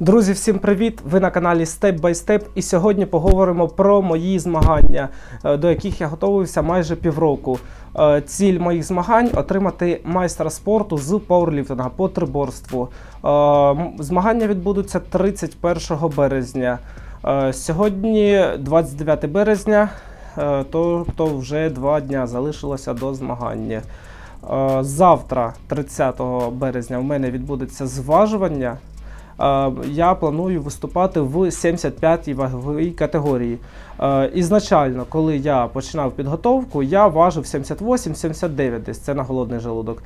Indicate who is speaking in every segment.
Speaker 1: Друзі, всім привіт! Ви на каналі Step by Step і сьогодні поговоримо про мої змагання, е, до яких я готувався майже півроку. Е, Ціль моїх змагань отримати майстра спорту з пауерліфтинга по триборству. Е, Змагання відбудуться 31 березня. Сьогодні 29 березня, е, то, то вже два дня залишилося до змагання. Завтра, 30 березня, в мене відбудеться зважування. Я планую виступати в 75-й ваговій категорії. Ізначально, коли я починав підготовку, я важив 78-79 десь, це на голодний желудок.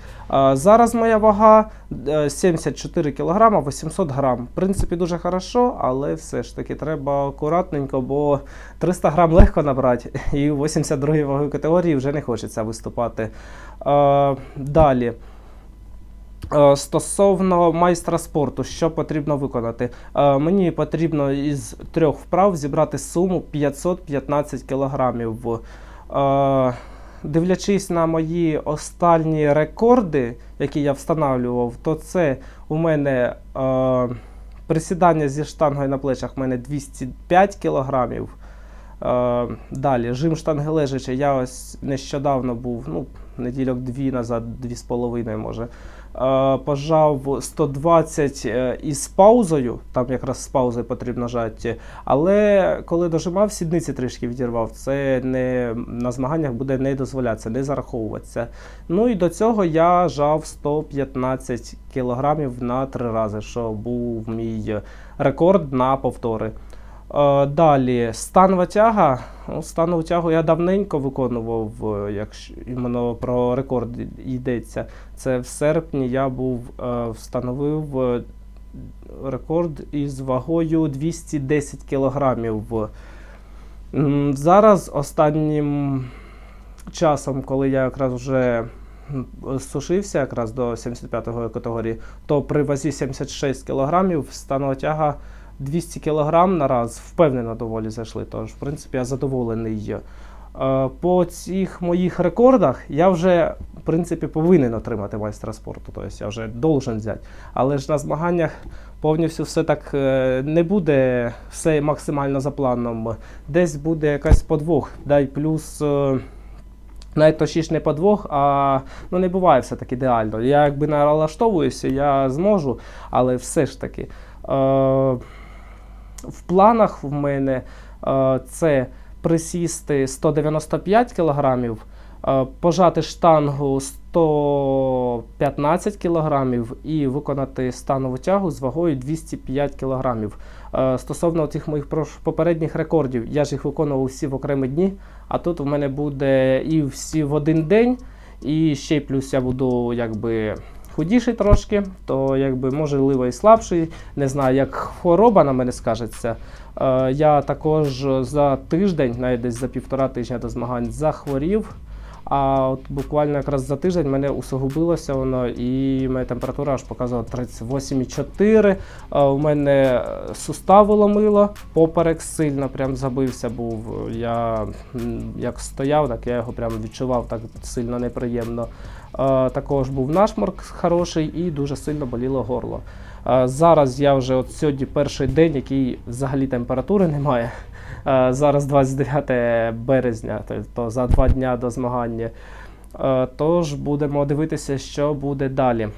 Speaker 1: Зараз моя вага е, 74 кг 800 грам. В принципі, дуже хорошо, але все ж таки треба акуратненько, бо 300 грам легко набрати, і в 82-й ваговій категорії вже не хочеться виступати. Далі. Е, Стосовно майстра спорту, що потрібно виконати? Е, Мені потрібно із трьох вправ зібрати суму 515 кілограмів. Е, Дивлячись на мої останні рекорди, які я встановлював, то це у мене присідання зі штангою на плечах в мене 205 кілограмів. Далі, жим штанги лежачі. Я ось нещодавно був, ну, неділю дві назад, дві з половиною може. Пожав 120 е, із паузою, там якраз з паузою потрібно жати. Але коли дожимав, сідниці трішки відірвав. Це не на змаганнях буде не дозволятися, не зараховуватися. Ну і до цього я жав 115 кілограмів на три рази, що був мій рекорд на повтори. Е, Далі станова тяга. Ну, станову тягу я давненько виконував, е, якщо іменно про рекорд йдеться. Це в серпні я був е, встановив рекорд із вагою 210 кілограмів. Зараз останнім часом, коли я якраз вже сушився якраз до 75-ї категорії, то при вазі 76 кілограмів станова тяга 200 кг на раз впевнено доволі зайшли. Тож, в принципі, я задоволений. Е, По цих моїх рекордах я вже в принципі повинен отримати майстра спорту. Тобто я вже должен взяти. Але ж на змаганнях повністю все так е, не буде все максимально за планом. Десь буде якась подвох, дай плюс. е, навіть точніше не а ну не буває все так ідеально. Я якби налаштовуюся, я зможу, але все ж таки. Е, в планах в мене е, це присісти 195 кг, е, пожати штангу 115 кг і виконати станову тягу з вагою 205 кг. Е, Стосовно цих моїх попередніх рекордів, я ж їх виконував всі в окремі дні, а тут у мене буде і всі в один день, і ще й плюс я буду якби худіший трошки, то якби можливо і слабший. Не знаю, як хвороба на мене скажеться. Е, я також за тиждень, навіть десь за півтора тижня до змагань, захворів. А от буквально якраз за тиждень мене усугубилося воно, і моя температура аж показувала 38,4. Е, У мене сустави ломило, поперек сильно прям забився був. Я як стояв, так я його прям відчував так сильно неприємно. Е, Також був нашморк хороший і дуже сильно боліло горло. Е, Зараз я вже от сьогодні перший день, який взагалі температури немає. Е, Зараз 29 березня, тобто за два дня до змагання. Е, Тож будемо дивитися, що буде далі.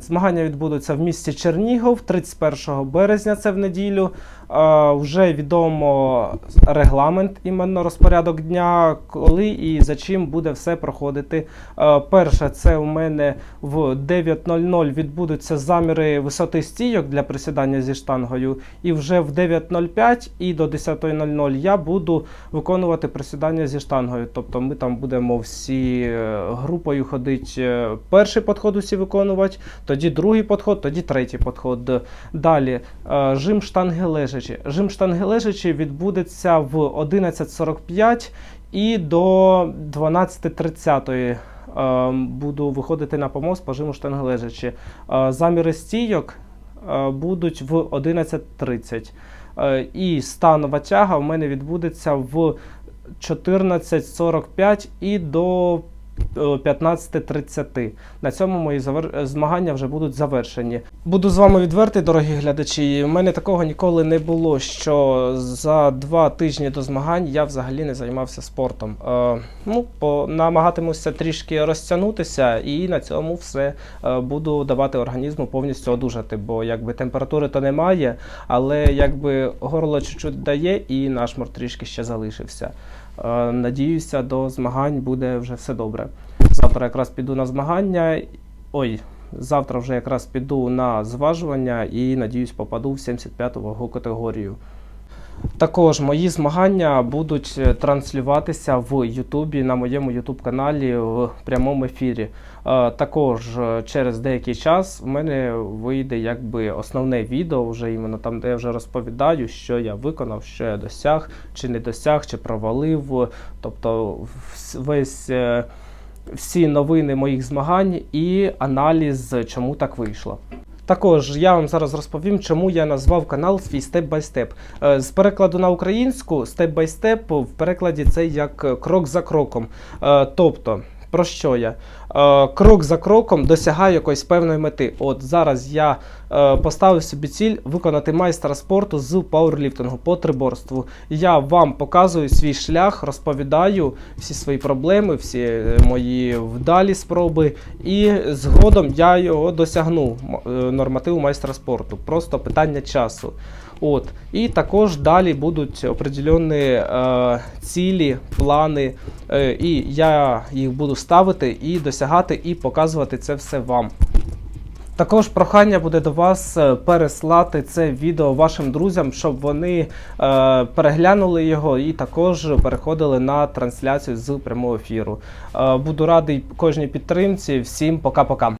Speaker 1: Змагання відбудуться в місті Чернігов 31 березня, це в неділю. Е, вже відомо регламент, іменно розпорядок дня, коли і за чим буде все проходити. Е, перше, це у мене в 9.00 відбудуться заміри висоти стійок для присідання зі штангою. І вже в 9.05 і до 10.00 я буду виконувати присідання зі штангою. Тобто ми там будемо всі е, групою ходити. Перший підход усі виконувати, тоді другий підход, тоді третій підход. Далі е, жим штанги лежачі. Жим штанги лежачі відбудеться в 11.45 і до 12.30 е, буду виходити на помост по жиму штанги лежачі. Е, Заміри стійок будуть в 11.30. Е, І станова тяга в мене відбудеться в 14.45 і до 15.30. На цьому мої змагання вже будуть завершені. Буду з вами відвертий, дорогі глядачі. У мене такого ніколи не було, що за два тижні до змагань я взагалі не займався спортом. Е, ну, по... намагатимуся трішки розтягнутися, і на цьому все е, буду давати організму повністю одужати, бо якби температури то немає, але якби горло чуть-чуть дає, і нашмор трішки ще залишився. Е, Надіюся, до змагань буде вже все добре. Завтра якраз піду на змагання. Ой, завтра вже якраз піду на зважування і надіюсь, попаду в 75-ту категорію. Також мої змагання будуть е, транслюватися в Ютубі на моєму Ютуб каналі в прямому ефірі. Е, Також е, через деякий час в мене вийде якби основне відео, вже іменно там, де я вже розповідаю, що я виконав, що я досяг, чи не досяг, чи провалив. Тобто весь. Всі новини моїх змагань і аналіз, чому так вийшло. Також я вам зараз розповім, чому я назвав канал свій степ бай степ. Е, З перекладу на українську степ бай степ в перекладі це як крок за кроком. Е, Тобто, про що я? Е, Крок за кроком досягаю якоїсь певної мети. От зараз я е, поставив собі ціль виконати майстра спорту з пауерліфтингу по триборству. Я вам показую свій шлях, розповідаю всі свої проблеми, всі е, мої вдалі спроби, і згодом я його досягну е, нормативу майстра спорту. Просто питання часу. От. І також далі будуть определені е, цілі, плани, е, і я їх буду ставити і досягати, і показувати це все вам. Також прохання буде до вас е, переслати це відео вашим друзям, щоб вони е, переглянули його і також переходили на трансляцію з прямого ефіру. Е, буду радий кожній підтримці. Всім пока-пока.